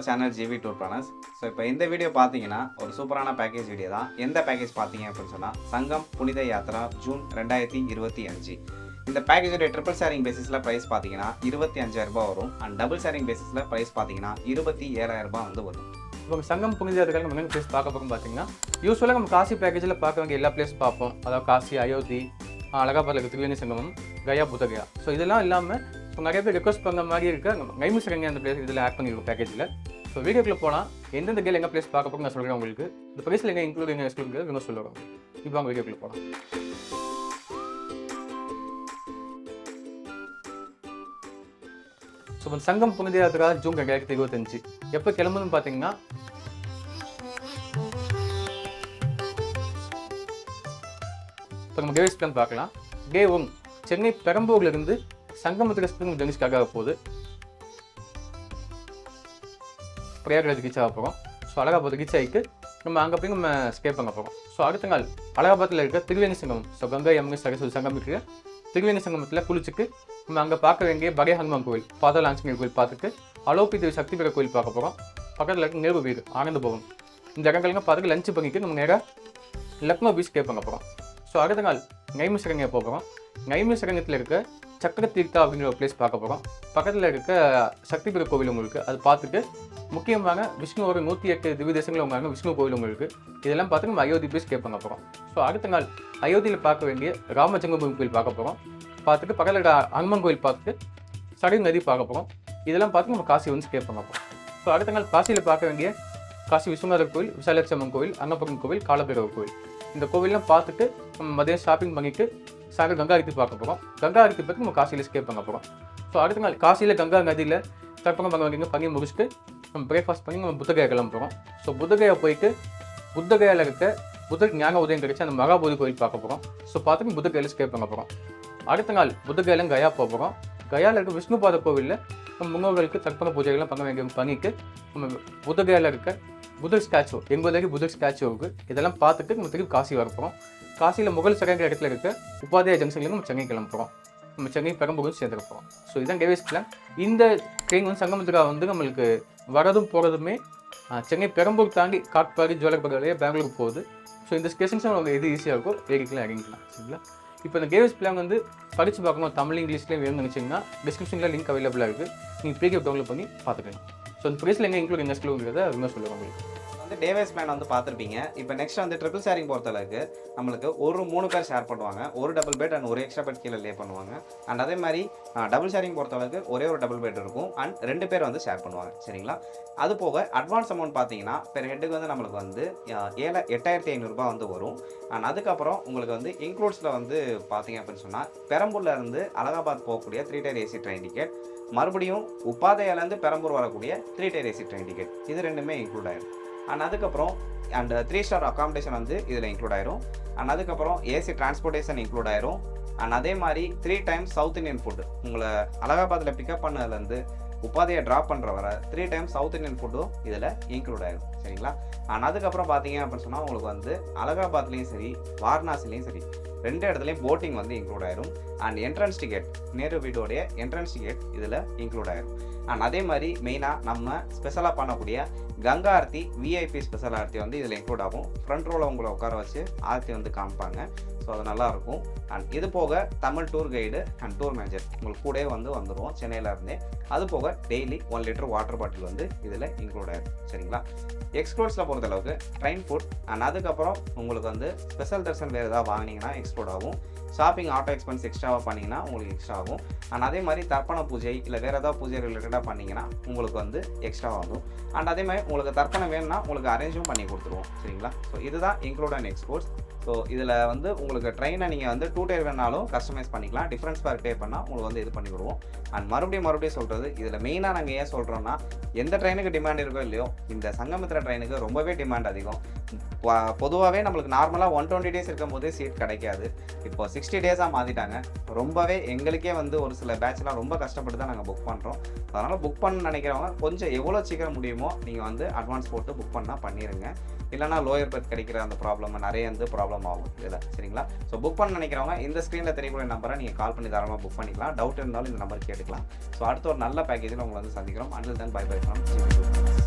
Welcome channel GV tour planners so இப்போ இந்த video பார்த்தீங்கன்னா ஒரு சூப்பரான பேக்கேஜ் வீடியோ தான். எந்த பேக்கேஜ் பார்த்தீங்க அப்படின்னு சொன்னால் சங்கம் புனித யாத்ரா ஜூன் ரெண்டாயிரத்தி இருபத்தி அஞ்சு. இந்த பேக்கேஜோட ட்ரிபிள் ஷேரிங் பேசிஸில் ப்ரைஸ் பார்த்தீங்கன்னா இருபத்தி அஞ்சாயிரம் ரூபாய் வரும். அண்ட் டபுள் ஷேரிங் பேசிஸில் ப்ரைஸ் பார்த்தீங்கன்னா இருபத்தி ஏழாயிரம் ரூபாய் வந்து வரும். இப்போ சங்கம் புனிதர்கள் நம்ம எங்கே பிளேஸ் பார்க்க போகும் பார்த்தீங்கன்னா யூஸ்வலாக நம்ம காசி பேக்கேஜில் பார்க்க வேண்டிய எல்லா பிளேஸ் பார்ப்போம். அதாவது காசி அயோத்தி அழகாபாத்தில் இருக்க திரிவேணி சங்கமம் கயா புத்தகயா. ஸோ இதெல்லாம் இல்லாமல் இப்போ நிறைய பேர் ரெக்வஸ்ட் பண்ண மாதிரி இருக்க கைமிசரங்க அந்த பிளேஸ் இதில் ஆட் பண்ணியிருக்கோம் பேக்கேஜில் ஸோ வீடியோக்குள்ள போனால் எந்தெந்த கேள் எங்கே பிளேஸ் பார்க்க போக நான் சொல்கிறேன் உங்களுக்கு. இந்த ப்ரைஸில் எங்கே இன்க்ளூட் எங்கே எக்ஸ்க்ளூட் இவங்க சொல்லுவாங்க இப்போ அவங்க வீடியோக்குள்ள போகலாம் ஸோ இப்போ சங்கம் புனித யாத்திரா ஜூன் ரெண்டாயிரத்தி இருபத்தஞ்சு. எப்போ கிளம்புன்னு பார்த்தீங்கன்னா இப்போ நம்ம டேவிஸ் பிளான் பார்க்கலாம். டே ஒன் சென்னை பெரம்பூர்லேருந்து சங்கமத்துக்கு ஸ்பிரிங் ஜங்ஷனுக்காக போகுது. பிரயாகராஜ் ரீச் ஆக போகிறோம் ஸோ அலகாபாத் ரீச் ஆகிட்டு நம்ம அங்கே போய் நம்ம ஸ்டே பண்ண போகிறோம் ஸோ அடுத்த நாள் அலகாபாத்தில் இருக்க திருவேணி சங்கமம். ஸோ கங்கை யமுனை சரஸ்வதி சங்கம் இருக்கிற திருவேணி சங்கமத்தில் குளிச்சுட்டு நம்ம அங்கே பார்க்க வேண்டிய பகை ஹனுமான் கோவில் பாதாள ஆஞ்சநேயர் கோவில் பார்த்துட்டு அலோபி தேவி சக்தி பெற கோவில் பார்க்க போகிறோம் பக்கத்தில் இருக்க நேரு வீடு ஆனந்த பவன். இந்த இடங்கள்லாம் பார்த்துட்டு லஞ்ச் பண்ணிட்டு நம்ம நேராக லக்னோ பீச் ஸ்டே பண்ண போகிறோம் ஸோ அடுத்த நாள் நைமிசரங்க போகிறோம் நைமிசரங்கத்தில் இருக்க சக்கர தீர்த்தா அப்படிங்கிற ஒரு பிளேஸ் பார்க்க போகிறோம் பக்கத்தில் இருக்க சக்தி பெரு கோவில் உங்களுக்கு அது பார்த்துட்டு முக்கியமாக விஷ்ணுவோட நூற்றி எட்டு திவ்ய தேசங்கள் உங்க விஷ்ணு கோவில் உங்களுக்கு இதெல்லாம் பார்த்து நம்ம அயோத்தி பிளேஸ் கேட்பாங்க பண்ண போகிறோம் ஸோ அடுத்த நாள் அயோத்தியில் பார்க்க வேண்டிய ராமஜெங்கபூமி கோயில் பார்க்க போகிறோம் பார்த்துட்டு பக்கத்தில் இருக்க அனுமன் கோயில் பார்த்துட்டு சடி நதி பார்க்க போகிறோம் இதெல்லாம் பார்த்து நம்ம காசி வந்து கேட்பாங்க பண்ண போகிறோம் ஸோ அடுத்த நாள் காசியில் பார்க்க வேண்டிய காசி விஸ்வநாதர் கோவில் விசாலட்சம்மன் கோவில் அன்னபுரம் கோவில் காலபைரவர் கோவில். இந்த கோவிலெலாம் பார்த்துட்டு நம்ம மதியம் ஷாப்பிங் பண்ணிட்டு சாயங்காலம் கங்கா ஆரத்தி பார்க்க போகிறோம் கங்கா ஆரத்தி பற்றி நம்ம காசியில் ஸ்கே பண்ண போகிறோம் ஸோ அடுத்த நாள் காசியில் கங்கா நதியில் தர்ப்பணம் பண்ண வங்கிங்க பண்ணி முடிச்சுட்டு நம்ம பிரேக்ஃபாஸ்ட் பண்ணி நம்ம புத்தகையா கிளம்புறோம். போகிறோம் ஸோ புத்தகையை போயிட்டு புத்தகையில் இருக்க புத்தக ஞான உதயம் கிடைச்சி அந்த மகாபோதி கோயில் பார்க்க போகிறோம் ஸோ பார்த்துட்டு புத்தகையில் ஸ்கேப் பண்ண போகிறோம் அடுத்த நாள் புத்தகையிலும் கயா போகிறோம் கயாவில் இருக்க விஷ்ணுபாத கோவிலில் நம்ம முன்னோர்களுக்கு தர்ப்பண பூஜைகள்லாம் பண்ண வேண்டிய பண்ணிட்டு நம்ம புத்தகையில் இருக்க புதர் ஸ்டாச்சு எண்பது புதர் ஸ்டாச்சு இருக்குது இதெல்லாம் பார்த்துட்டு நம்ம திருப்பி காசி வரப்போகிறோம் காசியில் முகல் சரங்கிற இடத்துல இருக்க உபாதைய ஜங்ஷன்லேருந்து நம்ம சென்னை கிளம்புறோம். நம்ம சென்னை பெரம்பூர் சேர்ந்துருப்போம் போகிறோம் ஸோ இதுதான் டேவிஸ் பிளான் இந்த ட்ரெயின் வந்து சங்கமத்துக்காக வந்து நம்மளுக்கு வரதும் போகிறதுமே சென்னை பெரம்பூர் தாண்டி காட்பாடி ஜோலர்பேட் வழியாக பெங்களூர் போகுது. ஸோ இந்த ஸ்டேஷன்ஸ் நம்ம எது ஈஸியாக இருக்கோ ஏறிக்கலாம் இறங்கிக்கலாம் சரிங்களா? இப்போ இந்த கேவிஸ் பிளான் வந்து படித்து பார்க்கணும். தமிழ் இங்கிலீஷ்லேயும் வேணும்னு நினச்சிங்கன்னா டிஸ்கிரிப்ஷனில் லிங்க் அவைலபிளாக இருக்குது நீங்கள் பிடிஎஃப் டவுன்லோட் பண்ணி பார்த்துக்கலாம். ஸோ இந்த ப்ரைஸில் எங்கே இன்க்ளூட் என்ன ஸ்கூலுங்கிறத அதுமாதிரி சொல்லுவாங்க உங்களுக்கு. வந்து டேவேஸ் பிளான் வந்து பார்த்துருப்பீங்க. இப்போ நெக்ஸ்ட் வந்து ட்ரிபிள் ஷேரிங் பொறுத்தளவுக்கு நம்மளுக்கு ஒரு மூணு பேர் ஷேர் பண்ணுவாங்க. ஒரு டபுள் பெட் அண்ட் ஒரு எக்ஸ்ட்ரா பெட் கீழே லே பண்ணுவாங்க. அண்ட் அதே மாதிரி டபுள் ஷேரிங் பொறுத்தளவுக்கு ஒரே ஒரு டபுள் பெட் இருக்கும். அண்ட் ரெண்டு பேர் வந்து ஷேர் பண்ணுவாங்க. சரிங்களா? அது போக அட்வான்ஸ் அமௌண்ட் பார்த்தீங்கன்னா பெர் ஹெட்டுக்கு வந்து நம்மளுக்கு வந்து ஏழை எட்டாயிரத்தி ஐநூறுரூபா வந்து வரும். அண்ட் அதுக்கப்புறம் உங்களுக்கு வந்து இன்க்ளூட்ஸில் வந்து பார்த்தீங்க அப்படின்னு சொன்னால் பெரம்பூரில் இருந்து அலகாபாத் போகக்கூடிய three tier AC train ticket மறுபடியும் உபாதையிலேருந்து பெரம்பூர் வரக்கூடிய three tier AC train ticket இது ரெண்டுமே இன்க்ளூட் ஆயிடும் அண்ட் அதுக்கப்புறம் அண்ட் த்ரீ ஸ்டார் அக்காமடேஷன் வந்து இதில் இன்க்ளூட் ஆயிரும். அண்ட் அதுக்கப்புறம் ஏசி டிரான்ஸ்போர்ட்டேஷன் இன்க்ளூட் ஆயிரும். அண்ட் அதே மாதிரி three times South Indian food உங்களை அலகாபாத்தில் பிக்கப் பண்ணதுலேருந்து உபாதையை ட்ராப் பண்ணுற வர த்ரீ டைம்ஸ் சவுத் இந்தியன் ஃபுட்டும் இதில் இன்க்ளூட் ஆயிரும். சரிங்களா? அண்ட் அதுக்கப்புறம் பார்த்தீங்க அப்படின்னு சொன்னால் உங்களுக்கு வந்து அலகாபாத்லேயும் சரி வாரணாசிலையும் சரி ரெண்டு இடத்துலையும் போட்டிங் வந்து இன்க்ளூட் ஆயிரும். அண்ட் என்ட்ரன்ஸ் டிக்கெட் நேரு வீடோடைய என்ட்ரன்ஸ் டிக்கெட் இதில் இன்க்ளூட் ஆயிரும். அண்ட் அதே மாதிரி மெயினாக நம்ம ஸ்பெஷலாக பண்ணக்கூடிய கங்கா ஆர்த்தி விஐபி ஸ்பெஷல் ஆர்த்தி வந்து இதில் இன்க்ளூட் ஆகும். ஃப்ரண்ட் ரோவில் உங்களை உட்கார வச்சு ஆர்த்தி வந்து காமிப்பாங்க. ஸோ அது நல்லாயிருக்கும் அண்ட் இது போக Tamil tour guide and tour manager உங்களுக்கு கூட வந்து வந்துடுவோம் சென்னையில் இருந்தே. அது போக daily one litre water bottle வந்து இதில் இன்க்ளூட் ஆயிடும் சரிங்களா? எக்ஸ்ப்ளோர்ஸில் பொறுத்தளவுக்கு ட்ரெயின் ஃபுட் அண்ட் அதுக்கப்புறம் உங்களுக்கு வந்து ஸ்பெஷல் தர்ஷன் வேறு ஏதாவது வாங்கினீங்கன்னா எக்ஸ்ப்ளோர் ஆகும். ஷாப்பிங் ஆட்டோ எக்ஸ்பென்ஸ் எக்ஸ்ட்ராவாக பண்ணிங்கன்னா உங்களுக்கு எக்ஸ்ட்ரா ஆகும். அண்ட் அதே மாதிரி தர்ப்பண பூஜை இல்லை வேறு ஏதாவது பூஜை ரிலேட்டடாக பண்ணிங்கன்னா உங்களுக்கு வந்து எக்ஸ்ட்ரா ஆகும் அண்ட் அதே மாதிரி உங்களுக்கு தர்ப்பணம் வேணும்னா உங்களுக்கு அரேஞ்சும் பண்ணி கொடுத்துருவோம். சரிங்களா? ஸோ இதுதான் இன்க்ளூட் அண்ட் எக்ஸ்போர்ட்ஸ் ஸோ இதில் வந்து உங்களுக்கு ட்ரெயினை நீங்கள் வந்து டூ டயர் வேணாலும் கஸ்டமைஸ் பண்ணிக்கலாம். டிஃப்ரென்ஸ் பேர் பே பண்ணால் உங்களுக்கு வந்து இது பண்ணி விடுவோம். அண்ட் மறுபடியும் மறுபடியும் சொல்கிறது இதில் மெயினாக நாங்கள் ஏன் சொல்கிறோன்னா எந்த ட்ரெயினுக்கு டிமாண்ட் இருக்கோ இல்லையோ இந்த சங்கமித்திர ட்ரெயினுக்கு ரொம்பவே டிமாண்ட் அதிகம். பொதுவாகவே நம்மளுக்கு நார்மலாக ஒன் டுவெண்ட்டி டேஸ் இருக்கும்போது சீட் கிடைக்காது. இப்போ சிக்ஸ்டி டேஸாக மாற்றிட்டாங்க ரொம்பவே எங்களுக்கே வந்து ஒரு சில பேட்ச்லாம் ரொம்ப கஷ்டப்பட்டு தான் நாங்கள் புக் பண்ணுறோம் அதனால் புக் பண்ண நினைக்கிறவங்க கொஞ்சம் எவ்வளோ சீக்கிரம் முடியுமோ நீங்கள் வந்து அட்வான்ஸ் போட்டு புக் பண்ணால் பண்ணிடுங்க இல்லைனா லோயர் பெர்த் கிடைக்கிற அந்த ப்ராப்ளம் நிறைய வந்து ப்ராப்ளம் ஆகும். இதில். சரிங்களா? ஸோ புக் பண்ண நினைக்கிறவங்க இந்த ஸ்க்ரீனில் தெரியக்கூடிய நம்பரை நீங்கள் கால் பண்ணி தாராளமாக புக் பண்ணிக்கலாம். டவுட் இருந்தாலும் இந்த நம்பர் கேட்டுக்கலாம். ஸோ அடுத்த ஒரு நல்ல பேக்கேஜில் உங்களை வந்து சந்திக்கிறோம். Until then bye bye from